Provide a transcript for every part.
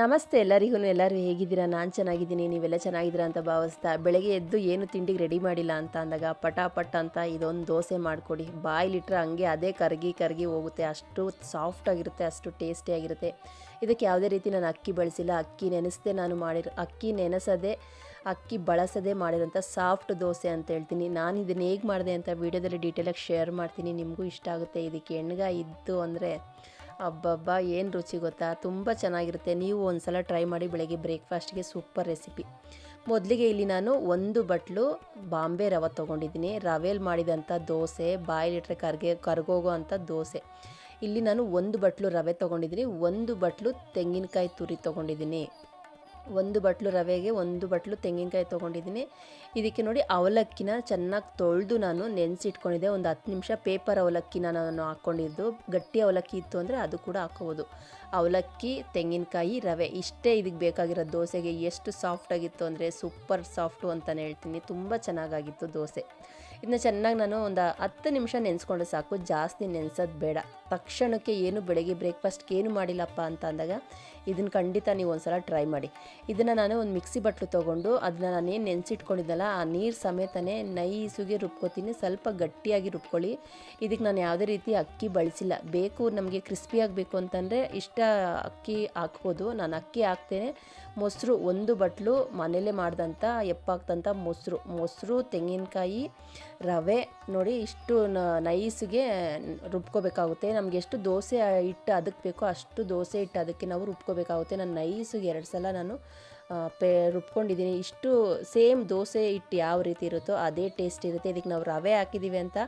ನಮಸ್ತೆ ಎಲ್ಲರಿಗೂ, ಎಲ್ಲರೂ ಹೇಗಿದ್ದೀರಾ? ನಾನು ಚೆನ್ನಾಗಿದ್ದೀನಿ, ನೀವೆಲ್ಲ ಚೆನ್ನಾಗಿದ್ದೀರಾ ಅಂತ ಭಾವಿಸ್ತಾ ಬೆಳಗ್ಗೆ ಎದ್ದು ಏನು ತಿಂಡಿಗೆ ರೆಡಿ ಮಾಡಿಲ್ಲ ಅಂತ ಅಂದಾಗ ಪಟಾಪಟ್ ಅಂತ ಇದೊಂದು ದೋಸೆ ಮಾಡಿಕೊಡಿ. ಬಾಯಿಲಿಟ್ರೆ ಹಂಗೆ ಅದೇ ಕರಗಿ ಕರಗಿ ಹೋಗುತ್ತೆ. ಅಷ್ಟು ಸಾಫ್ಟಾಗಿರುತ್ತೆ ಅಷ್ಟು ಟೇಸ್ಟಿಯಾಗಿರುತ್ತೆ ಇದಕ್ಕೆ ಯಾವುದೇ ರೀತಿ ನಾನು ಅಕ್ಕಿ ಬಳಸಿಲ್ಲ. ಅಕ್ಕಿ ನೆನೆಸದೆ ನಾನು ಮಾಡಿರೋ, ಅಕ್ಕಿ ನೆನೆಸದೆ, ಅಕ್ಕಿ ಬಳಸದೆ ಮಾಡಿರೋಂಥ ಸಾಫ್ಟ್ ದೋಸೆ ಅಂತ ಹೇಳ್ತೀನಿ. ನಾನು ಇದನ್ನು ಹೇಗೆ ಮಾಡಿದೆ ಅಂತ ವೀಡಿಯೋದಲ್ಲಿ ಡೀಟೇಲಾಗಿ ಶೇರ್ ಮಾಡ್ತೀನಿ. ನಿಮಗೂ ಇಷ್ಟ ಆಗುತ್ತೆ. ಇದಕ್ಕೆ ಎಣ್ಗಾಯಿ ಇದ್ದು ಅಂದರೆ ಅಬ್ಬಬ್ಬ, ಏನು ರುಚಿ ಗೊತ್ತಾ? ತುಂಬ ಚೆನ್ನಾಗಿರುತ್ತೆ. ನೀವು ಒಂದು ಸಲ ಟ್ರೈ ಮಾಡಿ ಬೆಳಗ್ಗೆ ಬ್ರೇಕ್ಫಾಸ್ಟ್ಗೆ ಸೂಪರ್ ರೆಸಿಪಿ ಮೊದಲಿಗೆ ಇಲ್ಲಿ ನಾನು ಒಂದು ಬಟ್ಲು ಬಾಂಬೆ ರವೆ ತೊಗೊಂಡಿದ್ದೀನಿ. ರವೆಲ್ ಮಾಡಿದಂಥ ದೋಸೆ ಬಾಯಿಲಿಟ್ರೆ ಕರ್ಗೆ, ಕರ್ಗೋಗೋ ಅಂಥ ದೋಸೆ. ಇಲ್ಲಿ ನಾನು ಒಂದು ಬಟ್ಲು ರವೆ ತೊಗೊಂಡಿದ್ದೀನಿ. ಒಂದು ಬಟ್ಲು ತೆಂಗಿನಕಾಯಿ ತುರಿ ತೊಗೊಂಡಿದ್ದೀನಿ. ಒಂದು ಬಟ್ಲು ರವೆಗೆ ಒಂದು ಬಟ್ಲು ತೆಂಗಿನಕಾಯಿ ತೊಗೊಂಡಿದ್ದೀನಿ. ಇದಕ್ಕೆ ನೋಡಿ ಅವಲಕ್ಕಿನ ಚೆನ್ನಾಗಿ ತೊಳೆದು ನಾನು ನೆನೆಸಿಟ್ಕೊಂಡಿದ್ದೆ. ಒಂದು ಹತ್ತು ನಿಮಿಷ ಪೇಪರ್ ಅವಲಕ್ಕಿನ ನಾನು ಹಾಕ್ಕೊಂಡಿದ್ದು. ಗಟ್ಟಿ ಅವಲಕ್ಕಿ ಇತ್ತು ಅಂದರೆ ಅದು ಕೂಡ ಹಾಕ್ಕೋಬೋದು. ಅವಲಕ್ಕಿ, ತೆಂಗಿನಕಾಯಿ, ರವೆ ಇಷ್ಟೇ ಇದಕ್ಕೆ ಬೇಕಾಗಿರೋ ದೋಸೆಗೆ ಎಷ್ಟು ಸಾಫ್ಟಾಗಿತ್ತು ಅಂದರೆ ಸೂಪರ್ ಸಾಫ್ಟು ಅಂತಲೇ ಹೇಳ್ತೀನಿ. ತುಂಬ ಚೆನ್ನಾಗಾಗಿತ್ತು ದೋಸೆ. ಇದನ್ನ ಚೆನ್ನಾಗಿ ನಾನು ಒಂದು ಹತ್ತು ನಿಮಿಷ ನೆನೆಸ್ಕೊಂಡ್ರೆ ಸಾಕು, ಜಾಸ್ತಿ ನೆನೆಸೋದು ಬೇಡ. ತಕ್ಷಣಕ್ಕೆ ಏನು ಬೆಳಗ್ಗೆ ಬ್ರೇಕ್ಫಾಸ್ಟ್ಗೆ ಏನು ಮಾಡಿಲ್ಲಪ್ಪ ಅಂತ ಅಂದಾಗ ಇದನ್ನು ಖಂಡಿತ ನೀವು ಒಂದ್ಸಲ ಟ್ರೈ ಮಾಡಿ. ಇದನ್ನು ನಾನು ಒಂದು ಮಿಕ್ಸಿ ಬಟ್ಲು ತೊಗೊಂಡು ಅದನ್ನ ನಾನೇನು ನೆನೆಸಿಟ್ಕೊಂಡಿದ್ದಲ್ಲ, ಆ ನೀರು ಸಮೇತನೇ ನೈಸುಗೆ ರುಬ್ಕೋತೀನಿ, ಸ್ವಲ್ಪ ಗಟ್ಟಿಯಾಗಿ ರುಬ್ಕೊಳ್ಳಿ. ಇದಕ್ಕೆ ನಾನು ಯಾವುದೇ ರೀತಿ ಅಕ್ಕಿ ಬಳಸಿಲ್ಲ. ಬೇಕು, ನಮಗೆ ಕ್ರಿಸ್ಪಿ ಆಗಬೇಕು ಅಂತಂದರೆ ಇಷ್ಟ ಅಕ್ಕಿ ಹಾಕ್ಬೋದು. ನಾನು ಅಕ್ಕಿ ಹಾಕ್ತೇನೆ. ಮೊಸರು ಒಂದು ಬಟ್ಲು ಮನೇಲೇ ಮಾಡಿದಂಥ ಎಪ್ಪಾಗ್ತಂಥ ಮೊಸರು. ಮೊಸರು, ತೆಂಗಿನಕಾಯಿ ರವೆ ನೋಡಿ ಇಷ್ಟು ನೈಸ್ಗೆ ರುಬ್ಕೋಬೇಕಾಗುತ್ತೆ. ನಮಗೆ ಎಷ್ಟು ದೋಸೆ ಹಿಟ್ಟು ಅದಕ್ಕೆ ಬೇಕೋ ಅಷ್ಟು ದೋಸೆ ಹಿಟ್ಟು ಅದಕ್ಕೆ ನಾವು ರುಬ್ಕೋಬೇಕಾಗುತ್ತೆ. ನಾನು ನೈಸ್ಗೆ ಎರಡು ಸಲ ನಾನು ಪೇ, ರುಬ್ಕೊಂಡಿದ್ದೀನಿ. ಇಷ್ಟು ಸೇಮ್ ದೋಸೆ ಹಿಟ್ಟು ಯಾವ ರೀತಿ ಇರುತ್ತೋ ಅದೇ ಟೇಸ್ಟ್ ಇರುತ್ತೆ. ಇದಕ್ಕೆ ನಾವು ರವೆ ಹಾಕಿದ್ದೀವಿ ಅಂತ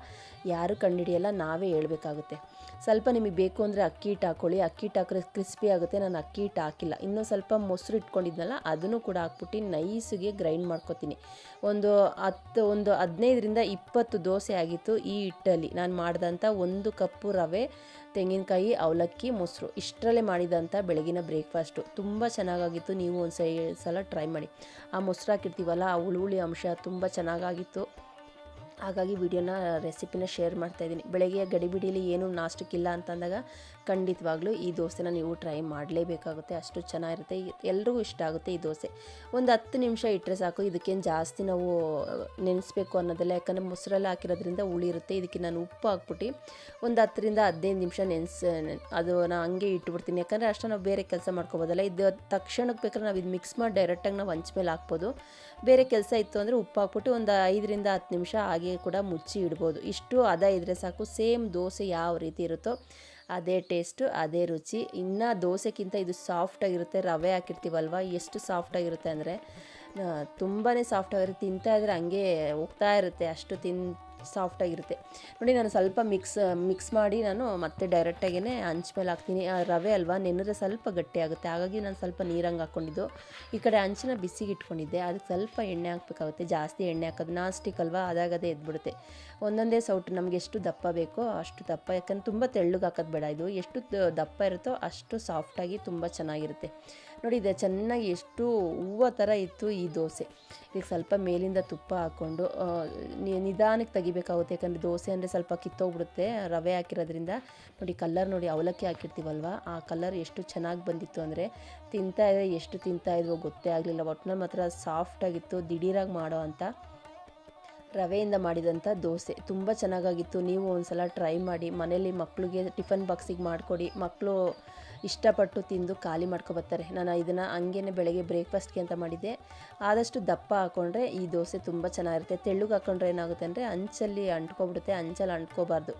ಯಾರು ಕಂಡುಹಿಡಿಯಲ್ಲ ನಾವೇ ಹೇಳ್ಬೇಕಾಗುತ್ತೆ. ಸ್ವಲ್ಪ ನಿಮಗೆ ಬೇಕು ಅಂದರೆ ಅಕ್ಕಿ ಹಿಟ್ಟು ಹಾಕ್ಕೊಳ್ಳಿ ಅಕ್ಕಿ ಹಿಟ್ಟು ಹಾಕಿದ್ರೆ ಕ್ರಿಸ್ಪಿ ಆಗುತ್ತೆ. ನಾನು ಅಕ್ಕಿ ಹಿಟ್ಟು ಹಾಕಿಲ್ಲ. ಇನ್ನೂ ಸ್ವಲ್ಪ ಮೊಸರು ಇಟ್ಕೊಂಡಿದ್ನಲ್ಲ, ಅದನ್ನು ಕೂಡ ಹಾಕ್ಬಿಟ್ಟು ನೈಸಿಗೆ ಗ್ರೈಂಡ್ ಮಾಡ್ಕೊತೀನಿ. ಒಂದು ಹತ್ತು, ಒಂದು ಹದಿನೈದರಿಂದ ಇಪ್ಪತ್ತು ದೋಸೆ ಆಗಿತ್ತು ಈ ಹಿಟ್ಟಲ್ಲಿ. ನಾನು ಮಾಡಿದಂಥ ಒಂದು ಕಪ್ಪು ರವೆ, ತೆಂಗಿನಕಾಯಿ, ಅವಲಕ್ಕಿ, ಮೊಸರು, ಇಷ್ಟರಲ್ಲೇ ಮಾಡಿದಂಥ ಬೆಳಗಿನ ಬ್ರೇಕ್ಫಾಸ್ಟು ತುಂಬ ಚೆನ್ನಾಗಾಗಿತ್ತು. ನೀವು ಒಂದು ಸಲ ಟ್ರೈ ಮಾಡಿ. ಆ ಮೊಸರು ಹಾಕಿರ್ತೀವಲ್ಲ, ಆ ಹುಳಿ ಅಂಶ ತುಂಬ ಚೆನ್ನಾಗಾಗಿತ್ತು. ಹಾಗಾಗಿ ವಿಡಿಯೋನ, ರೆಸಿಪಿನ ಶೇರ್ ಮಾಡ್ತಾಯಿದ್ದೀನಿ ಬೆಳಗ್ಗೆ ಗಡಿಬಿಡಿಲಿ ಏನು ನಾಷ್ಟಕ್ಕಿಲ್ಲ ಅಂತಂದಾಗ ಖಂಡಿತವಾಗ್ಲೂ ಈ ದೋಸೆನ ನೀವು ಟ್ರೈ ಮಾಡಲೇಬೇಕಾಗುತ್ತೆ. ಅಷ್ಟು ಚೆನ್ನಾಗಿರುತ್ತೆ. ಎಲ್ರಿಗೂ ಇಷ್ಟ ಆಗುತ್ತೆ ಈ ದೋಸೆ. ಒಂದು ಹತ್ತು ನಿಮಿಷ ಇಟ್ಟರೆ ಸಾಕು. ಇದಕ್ಕೇನು ಜಾಸ್ತಿ ನಾವು ನೆನೆಸ್ಬೇಕು ಅನ್ನೋದಿಲ್ಲ. ಯಾಕಂದರೆ ಮೊಸರೆಲ್ಲ ಹಾಕಿರೋದ್ರಿಂದ ಹುಳಿ ಇರುತ್ತೆ. ಇದಕ್ಕೆ ನಾನು ಉಪ್ಪು ಹಾಕ್ಬಿಟ್ಟು ಒಂದು ಹತ್ತರಿಂದ ಹದಿನೈದು ನಿಮಿಷ ನೆನೆಸ್, ಅದು ನಾನು ಹಂಗೆ ಇಟ್ಬಿಡ್ತೀನಿ. ಯಾಕಂದರೆ ಅಷ್ಟು ನಾವು ಬೇರೆ ಕೆಲಸ ಮಾಡ್ಕೋಬೋದಲ್ಲ. ಇದು ತಕ್ಷಣಕ್ಕೆ ಬೇಕಾದ್ರೆ ನಾವು ಇದು ಮಿಕ್ಸ್ ಮಾಡಿ ಡೈರೆಕ್ಟಾಗಿ ನಾವು ಹಂಚ್ ಮೇಲೆ ಹಾಕ್ಬೋದು. ಬೇರೆ ಕೆಲಸ ಇತ್ತು ಅಂದರೆ ಉಪ್ಪು ಹಾಕ್ಬಿಟ್ಟು ಒಂದು ಐದರಿಂದ ಹತ್ತು ನಿಮಿಷ ಹಾಗೆ ಕೂಡ ಮುಚ್ಚಿ ಇಡ್ಬೋದು. ಇಷ್ಟು ಅದ ಇದ್ದರೆ ಸಾಕು, ಸೇಮ್ ದೋಸೆ ಯಾವ ರೀತಿ ಇರುತ್ತೋ ಅದೇ ಟೇಸ್ಟು, ಅದೇ ರುಚಿ. ಇನ್ನು ದೋಸೆಗಿಂತ ಇದು ಸಾಫ್ಟಾಗಿರುತ್ತೆ ರವೆ ಹಾಕಿರ್ತೀವಲ್ವ, ಎಷ್ಟು ಸಾಫ್ಟಾಗಿರುತ್ತೆ ಅಂದರೆ ತುಂಬಾ ಸಾಫ್ಟಾಗಿರುತ್ತೆ ತಿಂತಾ ಇದ್ರೆ ಹಂಗೆ ಹೋಗ್ತಾ ಇರುತ್ತೆ, ಅಷ್ಟು ತಿನ್ ಸಾಫ್ಟಾಗಿರುತ್ತೆ ನೋಡಿ, ನಾನು ಸ್ವಲ್ಪ ಮಿಕ್ಸ್ ಮಿಕ್ಸ್ ಮಾಡಿ ನಾನು ಮತ್ತೆ ಡೈರೆಕ್ಟಾಗೇ ಹಂಚ್ ಮೇಲೆ ಹಾಕ್ತೀನಿ. ಆ ರವೆ ಅಲ್ವಾ, ನೆನೆದ್ರೆ ಸ್ವಲ್ಪ ಗಟ್ಟಿಯಾಗುತ್ತೆ ಹಾಗಾಗಿ ನಾನು ಸ್ವಲ್ಪ ನೀರಂಗೆ ಹಾಕ್ಕೊಂಡಿದ್ದು. ಈ ಕಡೆ ಹಂಚನ ಬಿಸಿಗೆ ಇಟ್ಕೊಂಡಿದ್ದೆ. ಅದಕ್ಕೆ ಸ್ವಲ್ಪ ಎಣ್ಣೆ ಹಾಕಬೇಕಾಗುತ್ತೆ. ಜಾಸ್ತಿ ಎಣ್ಣೆ ಹಾಕೋದು ನಾನ್ ಸ್ಟಿಕ್ ಅಲ್ವಾ, ಅದಾಗದೇ ಎದ್ಬಿಡುತ್ತೆ. ಒಂದೊಂದೇ ಸೌಟು, ನಮಗೆ ಎಷ್ಟು ದಪ್ಪ ಬೇಕೋ ಅಷ್ಟು ದಪ್ಪ. ಯಾಕಂದ್ರೆ ತುಂಬ ತೆಳ್ಳಗೆ ಹಾಕೋದು ಬೇಡ ಇದು. ಎಷ್ಟು ದಪ್ಪ ಇರುತ್ತೋ ಅಷ್ಟು ಸಾಫ್ಟಾಗಿ ತುಂಬ ಚೆನ್ನಾಗಿರುತ್ತೆ. ನೋಡಿ, ಇದೆ ಚೆನ್ನಾಗಿ ಎಷ್ಟು ಹೂವು ಥರ ಇತ್ತು ಈ ದೋಸೆ. ಇದಕ್ಕೆ ಸ್ವಲ್ಪ ಮೇಲಿಂದ ತುಪ್ಪ ಹಾಕ್ಕೊಂಡು ನಿಧಾನಕ್ಕೆ ತೆಗಿಬೇಕಾಗುತ್ತೆ. ಯಾಕಂದರೆ ದೋಸೆ ಅಂದರೆ ಸ್ವಲ್ಪ ಕಿತ್ತೋಗ್ಬಿಡುತ್ತೆ, ರವೆ ಹಾಕಿರೋದ್ರಿಂದ. ನೋಡಿ, ಕಲ್ಲರ್ ನೋಡಿ, ಅವಲಕ್ಕಿ ಹಾಕಿರ್ತೀವಲ್ವ? ಆ ಕಲ್ಲರ್ ಎಷ್ಟು ಚೆನ್ನಾಗಿ ಬಂದಿತ್ತು ಅಂದರೆ ತಿಂತಾ ಇದ್ರೆ ಎಷ್ಟು ತಿಂತಾ ಇದ್ವೋ ಗೊತ್ತೇ ಆಗಲಿಲ್ಲ. ಒಟ್ಟಿನಲ್ಲಿ ಮಾತ್ರ ಸಾಫ್ಟಾಗಿತ್ತು ದಿಢೀರಾಗಿ ಮಾಡೋ ಅಂತ. ರವೆಯಿಂದ ಮಾಡಿದಂಥ ದೋಸೆ ತುಂಬ ಚೆನ್ನಾಗಾಗಿತ್ತು. ನೀವು ಒಂದು ಸಲ ಟ್ರೈ ಮಾಡಿ ಮನೇಲಿ ಮಕ್ಕಳಿಗೆ ಟಿಫನ್ ಬಾಕ್ಸಿಗೆ ಮಾಡಿಕೊಡಿ. ಮಕ್ಕಳು ಇಷ್ಟಪಟ್ಟು ತಿಂದು ಖಾಲಿ ಮಾಡ್ಕೊಬರ್ತಾರೆ ನಾನು ಇದನ್ನು ಹಂಗೇ ಬೆಳಗ್ಗೆ ಬ್ರೇಕ್ಫಾಸ್ಟ್ಗೆ ಅಂತ ಮಾಡಿದ್ದೆ. ಆದಷ್ಟು ದಪ್ಪ ಹಾಕ್ಕೊಂಡ್ರೆ ಈ ದೋಸೆ ತುಂಬ ಚೆನ್ನಾಗಿರುತ್ತೆ. ತೆಳ್ಳಗೆ ಹಾಕ್ಕೊಂಡ್ರೆ ಏನಾಗುತ್ತೆ ಅಂದರೆ ಅಂಚಲ್ಲಿ ಅಂಟ್ಕೊಬಿಡುತ್ತೆ ಅಂಚಲ್ಲಿ ಅಂಟ್ಕೋಬಾರ್ದು.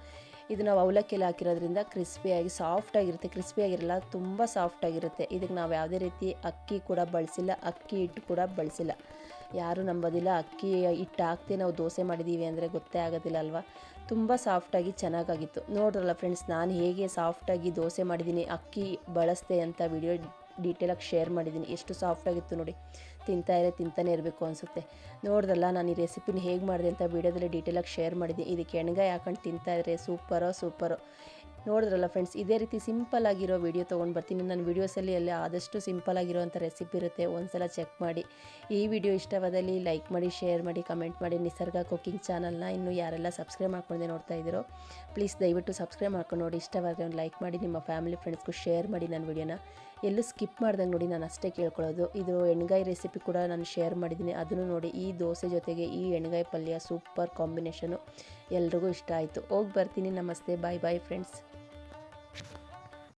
ಇದು ನಾವು ಅವಲಕ್ಕಿಯಲ್ಲಿ ಹಾಕಿರೋದ್ರಿಂದ ಕ್ರಿಸ್ಪಿಯಾಗಿ ಸಾಫ್ಟಾಗಿರುತ್ತೆ. ಕ್ರಿಸ್ಪಿಯಾಗಿರಲ್ಲ, ತುಂಬ ಸಾಫ್ಟಾಗಿರುತ್ತೆ. ಇದಕ್ಕೆ ನಾವು ಯಾವುದೇ ರೀತಿ ಅಕ್ಕಿ ಕೂಡ ಬಳಸಿಲ್ಲ. ಅಕ್ಕಿ ಹಿಟ್ಟು ಕೂಡ ಬಳಸಿಲ್ಲ. ಯಾರು ನಂಬೋದಿಲ್ಲ. ಅಕ್ಕಿ ಹಿಟ್ಟು ಹಾಕ್ತಿ ನಾವು ದೋಸೆ ಮಾಡಿದ್ದೀವಿ ಅಂದರೆ ಗೊತ್ತೇ ಆಗೋದಿಲ್ಲ ಅಲ್ವಾ? ತುಂಬ ಸಾಫ್ಟಾಗಿ ಚೆನ್ನಾಗಾಗಿತ್ತು. ನೋಡ್ರಲ್ಲ ಫ್ರೆಂಡ್ಸ್ ನಾನು ಹೇಗೆ ಸಾಫ್ಟಾಗಿ ದೋಸೆ ಮಾಡಿದ್ದೀನಿ ಅಕ್ಕಿ ಬಳಸ್ದೆ ಅಂತ ವಿಡಿಯೋ ಡೀಟೇಲಾಗಿ ಶೇರ್ ಮಾಡಿದ್ದೀನಿ ಎಷ್ಟು ಸಾಫ್ಟಾಗಿತ್ತು ನೋಡಿ. ತಿಂತಾ ಇರೋ ತಿಂತಾನೆ ಇರಬೇಕು ಅನಿಸುತ್ತೆ. ನೋಡ್ರಲ್ಲ, ನಾನು ಈ ರೆಸಿಪಿನ ಹೇಗೆ ಮಾಡಿದೆ ಅಂತ ವೀಡಿಯೋದಲ್ಲಿ ಡೀಟೇಲಾಗಿ ಶೇರ್ ಮಾಡಿದ್ದೀನಿ ಇದಕ್ಕೆ ಎಣ್ಗಾಯಿ ಹಾಕೊಂಡು ತಿಂತಾ ಇದ್ರೆ ಸೂಪರೋ ಸೂಪರೋ. ನೋಡಿದ್ರಲ್ಲ ಫ್ರೆಂಡ್ಸ್ ಇದೇ ರೀತಿ ಸಿಂಪಲ್ ಆಗಿರೋ ವಿಡಿಯೋ ತೊಗೊಂಡು ಬರ್ತೀನಿ. ನನ್ನ ವೀಡಿಯೋಸಲ್ಲಿ ಎಲ್ಲ ಆದಷ್ಟು ಸಿಂಪಲ್ ಆಗಿರೋವಂಥ ರೆಸಿಪಿ ಇರುತ್ತೆ, ಒಂದ್ಸಲ ಚೆಕ್ ಮಾಡಿ. ಈ ವಿಡಿಯೋ ಇಷ್ಟವಾದಲ್ಲಿ ಲೈಕ್ ಮಾಡಿ ಶೇರ್ ಮಾಡಿ ಕಮೆಂಟ್ ಮಾಡಿ. ನಿಸರ್ಗ ಕುಕಿಂಗ್ ಚಾನಲ್ನ ಇನ್ನೂ ಯಾರೆಲ್ಲ ಸಬ್ಸ್ಕ್ರೈಬ್ ಮಾಡ್ಕೊಂಡೆ ನೋಡ್ತಾ ಇದ್ದೀರೋ ಪ್ಲೀಸ್ ದಯವಿಟ್ಟು ಸಬ್ಸ್ಕ್ರೈಬ್ ಮಾಡ್ಕೊಂಡು ನೋಡಿ. ಇಷ್ಟವಾದರೆ ಒಂದು ಲೈಕ್ ಮಾಡಿ, ನಿಮ್ಮ ಫ್ಯಾಮಿಲಿ ಫ್ರೆಂಡ್ಸ್ಗೂ ಶೇರ್ ಮಾಡಿ ನನ್ನ ವಿಡಿಯೋನ ಎಲ್ಲೂ ಸ್ಕಿಪ್ ಮಾಡ್ದಂಗೆ ನೋಡಿ ನಾನು ಅಷ್ಟೇ ಕೇಳ್ಕೊಳ್ಳೋದು. ಇದು ಎಣ್ಗಾಯಿ ರೆಸಿಪಿ ಕೂಡ ನಾನು ಶೇರ್ ಮಾಡಿದ್ದೀನಿ. ಅದನ್ನು ನೋಡಿ ಈ ದೋಸೆ ಜೊತೆಗೆ ಈ ಎಣ್ಗಾಯಿ ಪಲ್ಯ ಸೂಪರ್ ಕಾಂಬಿನೇಷನು ಎಲ್ರಿಗೂ ಇಷ್ಟ ಆಯಿತು. ಹೋಗಿ ಬರ್ತೀನಿ. ನಮಸ್ತೆ. ಬಾಯ್ ಬಾಯ್ ಫ್ರೆಂಡ್ಸ್